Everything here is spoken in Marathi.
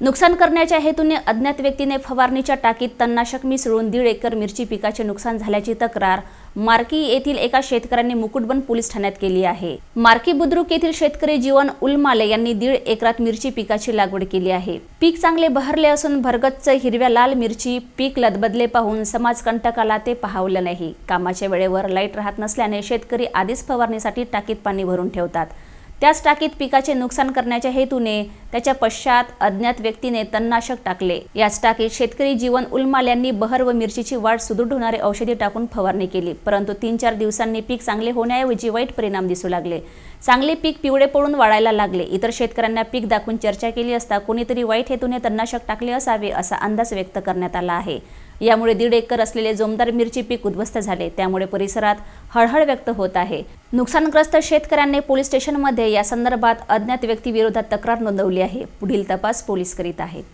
नुकसान करण्याच्या हेतूने अज्ञात व्यक्तीने फवारणीच्या टाकीत तणनाशक मिसळून दीड एकर मिरची पिकाचे नुकसान झाल्याची तक्रार मार्की येथील एका शेतकऱ्यांनी मुकुटबन पोलीस ठाण्यात केली आहे. मार्की बुद्रुक येथील शेतकरी जीवन उलमाले यांनी दीड एकरात मिरची पिकाची लागवड केली आहे. पीक चांगले बहरले असून भरगच्च हिरव्या लाल मिरची पीक लदबदले पाहून समाजकंटकाला ते पाहावलं नाही. कामाच्या वेळेवर लाइट राहत नसल्याने शेतकरी आधीच फवारणीसाठी टाकीत पाणी भरून ठेवतात. त्याच टाकीत पिकाचे नुकसान करण्याच्या हेतूने त्याच्या पश्चात अज्ञात व्यक्तीने तणनाशक टाकले. याच टाकीत शेतकरी जीवन उलमाल यांनी बहर व मिरचीची वाढ सुदृढ होणारे औषधी टाकून फवारणी केली. परंतु तीन चार दिवसांनी पीक चांगले होण्याऐवजी वाईट परिणाम दिसू लागले. चांगले पीक पिवळे पडून वाढायला लागले. इतर शेतकऱ्यांना पीक दाखवून चर्चा केली असता कोणीतरी वाईट हेतूने तणनाशक टाकले असावे असा अंदाज व्यक्त करण्यात आला आहे. यामुळे दीड एकर असलेले जोमदार मिरची पीक उद्ध्वस्त झाले. त्यामुळे परिसरात हळहळ व्यक्त होत आहे. नुकसानग्रस्त शेतकऱ्यांनी पोलीस स्टेशनमध्ये या संदर्भात अज्ञात व्यक्तीविरोधात तक्रार नोंदवली आहे. पुढील तपास पोलीस करीत आहेत.